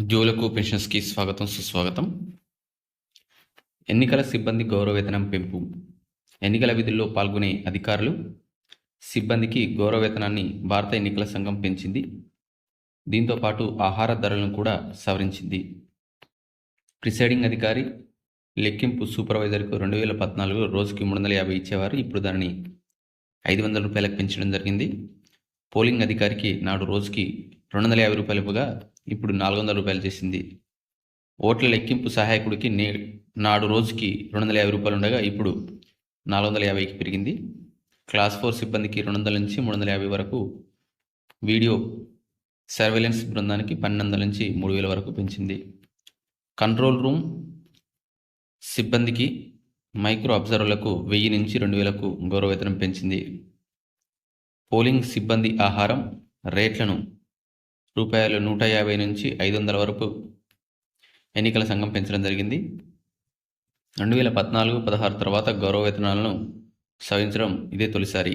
ఉద్యోగులకు పెన్షన్స్కి స్వాగతం సుస్వాగతం. ఎన్నికల సిబ్బంది గౌరవ వేతనం పెంపు. ఎన్నికల విధుల్లో పాల్గొనే అధికారులు సిబ్బందికి గౌరవ వేతనాన్ని భారత ఎన్నికల సంఘం పెంచింది. దీంతో పాటు ఆహార ధరలను కూడా సవరించింది. ప్రిసైడింగ్ అధికారి లెక్కింపు సూపర్వైజర్కు రెండు వేల పద్నాలుగులో రోజుకి మూడు వందల యాభై ఇచ్చేవారు. ఇప్పుడు దానిని ఐదు వందల రూపాయలకు పెంచడం జరిగింది. పోలింగ్ అధికారికి నాడు రోజుకి రెండు వందల యాభై రూపాయలు ఇప్పుడు నాలుగు వందల రూపాయలు చేసింది. ఓట్ల లెక్కింపు సహాయకుడికి నే నాడు రోజుకి రెండు వందల యాభై రూపాయలు ఉండగా ఇప్పుడు నాలుగు వందల యాభైకి పెరిగింది. క్లాస్ ఫోర్ సిబ్బందికి రెండు వందల నుంచి మూడు వందల యాభై వరకు వీడియో సర్వేలెన్స్ బృందానికి పన్నెండు వందల నుంచి మూడు వేల వరకు పెంచింది. కంట్రోల్ రూమ్ సిబ్బందికి మైక్రో అబ్జర్వర్లకు వెయ్యి నుంచి రెండు వేలకు గౌరవ వేతనం పెంచింది. పోలింగ్ సిబ్బంది ఆహారం రేట్లను రూపాయలు నూట యాభై నుంచి ఐదు వందల వరకు ఎన్నికల సంఘం పెంచడం జరిగింది. రెండు వేల పద్నాలుగు పదహారు తర్వాత గౌరవ వేతనాలను సవరించడం ఇదే తొలిసారి.